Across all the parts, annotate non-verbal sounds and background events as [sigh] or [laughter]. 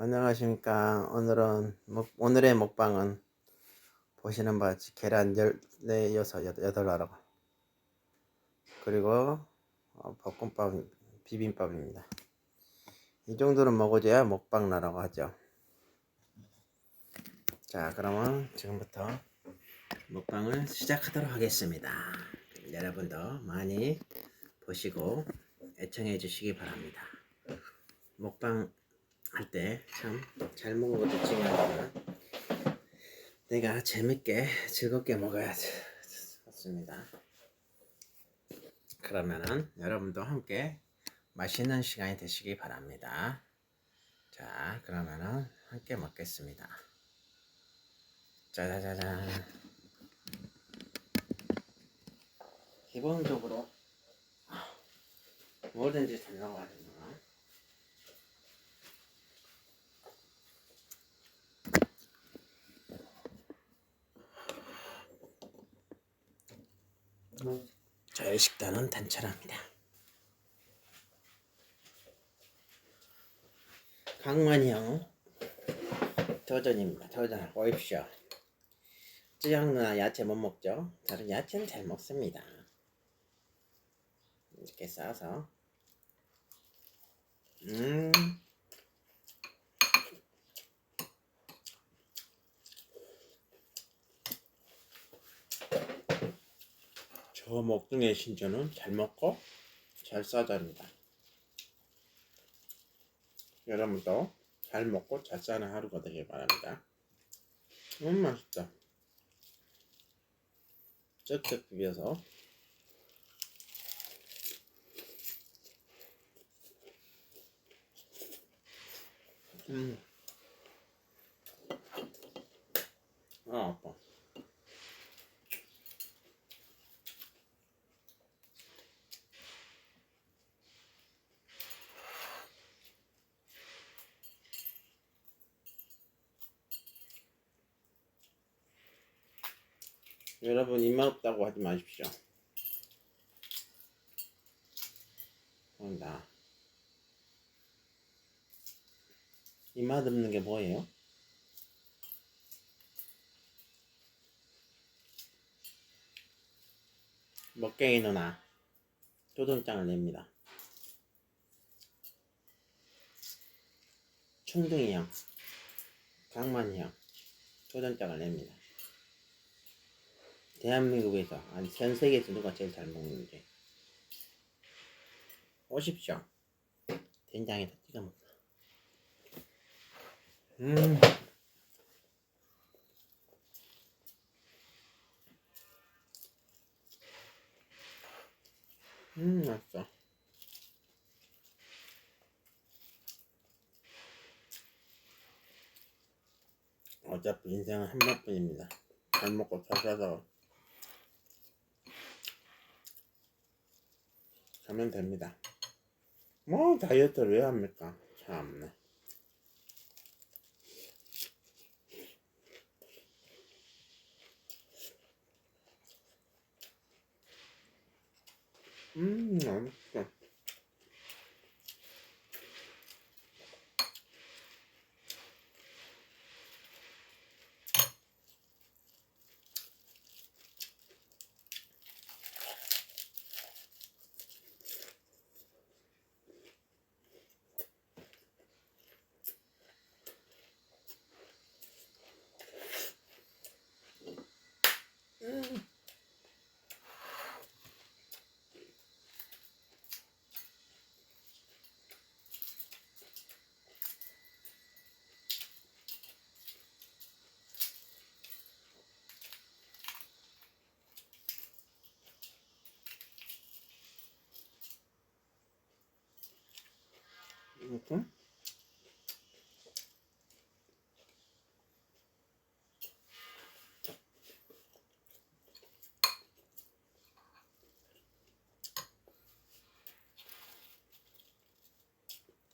안녕하십니까. 오늘은 먹, 오늘의 먹방은 보시는 바와 같이 계란 14, 6, 8 알아고 그리고 어, 볶음밥, 비빔밥입니다. 이 정도는 먹어줘야 먹방나라고 하죠. 자, 그러면 지금부터 먹방을 시작하도록 하겠습니다. 여러분도 많이 보시고 애청해 주시기 바랍니다. 먹방 할 때 참잘 것도 중요하지만 내가 재밌게 즐겁게 먹어야 좋습니다. 그러면은 여러분도 함께 맛있는 시간이 되시기 바랍니다. 자, 그러면은 함께 먹겠습니다. 짜자자잔. 기본적으로 뭐든지 잘 나와야? 저의 식단은 단촐합니다. 강만형 도전입니다. 도전 보십시오. 쯔양 누나 야채 못 먹죠? 저는 야채는 잘 먹습니다. 이렇게 싸서 음 저 먹둥이 신전은 잘 먹고 잘 싸답니다. 여러분도 잘 먹고 잘 싸는 하루가 되길 바랍니다. 너무 맛있다. 쩍쩍 비벼서 음. 아, 아파. 여러분 입맛 없다고 하지 마십시오. 그런다. 입맛 없는 게 뭐예요? 먹갱이 누나 도전장을 냅니다. 충둥이 형, 강만이 형 도전장을 냅니다. 대한민국에서 아니 전 세계에서 누가 제일 잘 먹는지 오십시오. 된장에다 찍어 먹자. 음. 음, 맛있어. 어차피 인생은 한 번뿐입니다. 잘 먹고 잘 살아서 가면 됩니다. 뭐 다이어트를 왜 합니까? 참네. 음, 맛있어. 이렇게.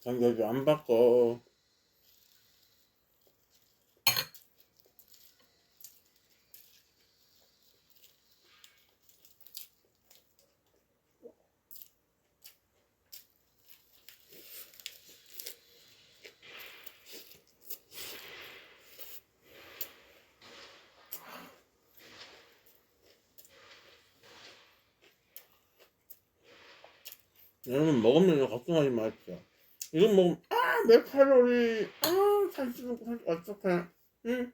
전교조 안 바꿔 여러분 먹으면서 걱정하지 마십시오. 이거 먹으면 아내 칼로리 아 살찌는 거 어떡해 응?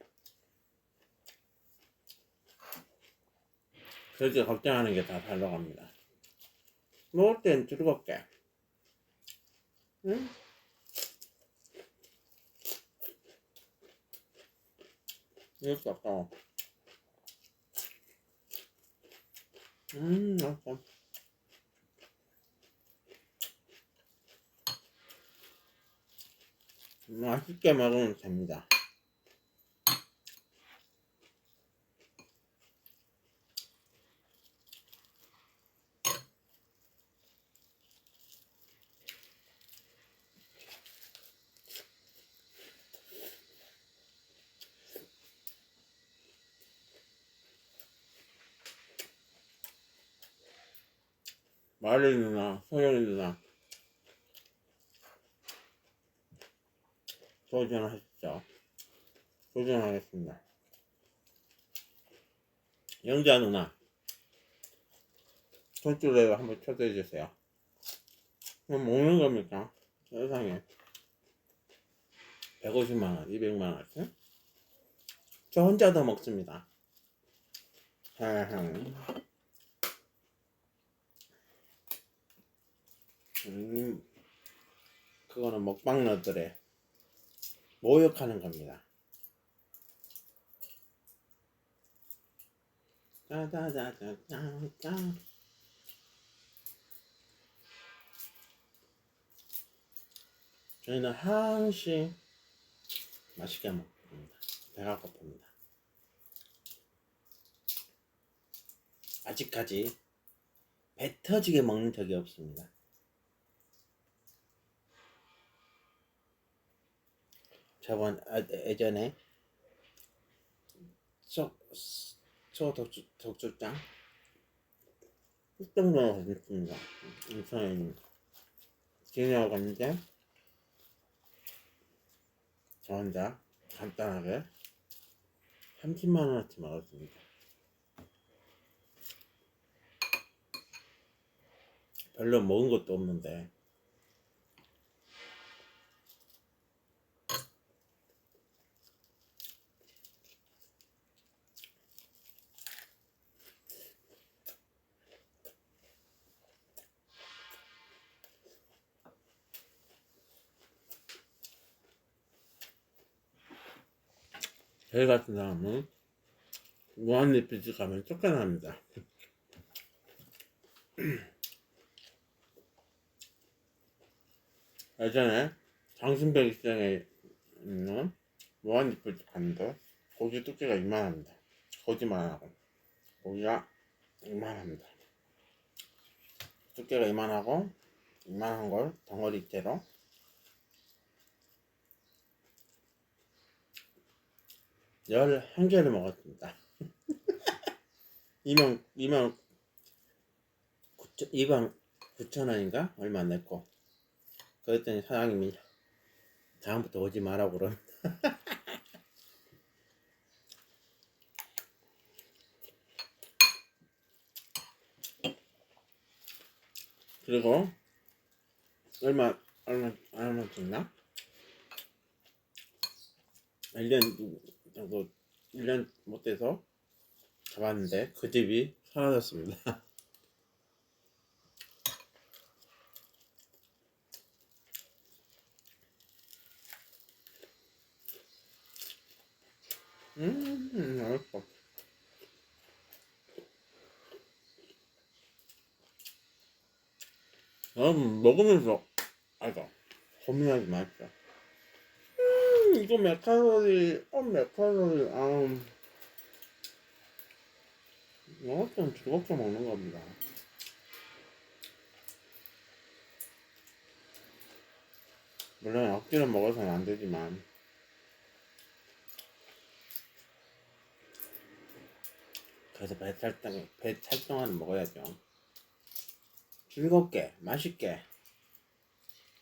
그렇게 걱정하는 게 다 달러 갑니다. 먹을 땐 즐겁게 응? 이것도 아까워 음 맛있어 맛있게 먹으면 됩니다. 마리 누나, 소연이 누나, 도전하시죠. 도전하겠습니다. 영자 누나, 손줄에 한번 초대해 주세요. 그럼 먹는 겁니까? 세상에. 150만원, 200만원씩? 저 혼자도 먹습니다. 흠. 음, 그거는 먹방러들의 모욕하는 겁니다. 짜자자자자자. 저희는 한씩 맛있게 먹습니다. 배가 고픕니다. 아직까지 배 터지게 먹는 적이 없습니다. 저번 아, 예전에 저, 저 독주, 독주장 흑동로 갔습니다. 인천에 지내고 갔는데 저 혼자 간단하게 30만 원어치 먹었습니다. 별로 먹은 것도 없는데 저희 같은 사람은 무한리필집 가면 쫓겨납니다. [clears throat] 예전에 장신백 시장에 있는 무한리필집 갔는데 고기 두께가 이만합니다. 거짓말하고 고기가 이만합니다. 두께가 이만하고 이만한 걸 덩어리째로 열한 개를 먹었습니다. 2만 2만 9천 2만 9천 원인가 얼마 안 냈고 그랬더니 사장님이 다음부터 오지 마라고 그런. [laughs] 그리고 얼마 얼마 얼마 줬나? 1년 정도 1년 못 돼서 가봤는데 그 집이 사라졌습니다. [laughs] 음, 맛있어. 여러분 먹으면서 아이고 고민하지 마십시오. 음, 이거 몇 칼로리, 어, 몇 칼로리, 아음. 이거 좀 즐겁게 먹는 겁니다. 물론 억지로 먹어서는 안 되지만. 그래서 배 찰당, 배 찰 동안 먹어야죠. 즐겁게, 맛있게.